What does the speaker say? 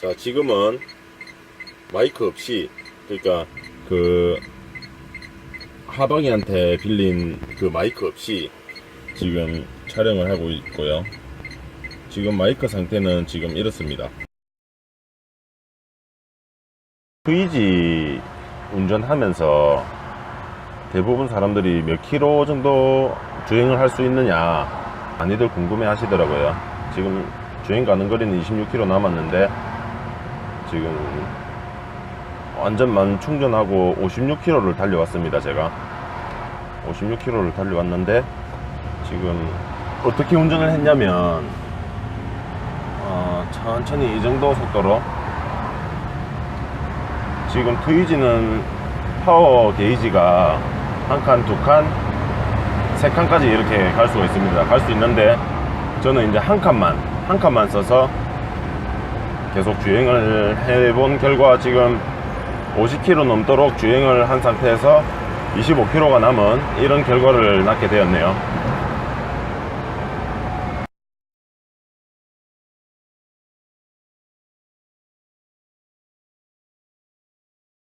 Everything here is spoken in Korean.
자, 지금은 마이크 없이, 그러니까 그 하방이한테 빌린 그 마이크 없이 지금 촬영을 하고 있고요. 지금 마이크 상태는 지금 이렇습니다. VG 운전하면서 대부분 사람들이 몇 킬로 정도 주행을 할 수 있느냐 많이들 궁금해 하시더라고요. 지금 주행 가는 거리는 26km 남았는데 지금 완전 만 충전하고 56km를 달려왔습니다. 제가 56km를 달려왔는데 지금 어떻게 운전을 했냐면 어, 천천히 이 정도 속도로 지금 트위지는 파워 게이지가 한 칸, 두 칸, 세 칸까지 이렇게 갈 수가 있습니다. 갈 수 있는데 저는 이제 한 칸만, 한 칸만 써서 계속 주행을 해본 결과 지금 50km 넘도록 주행을 한 상태에서 25km가 남은 이런 결과를 낳게 되었네요.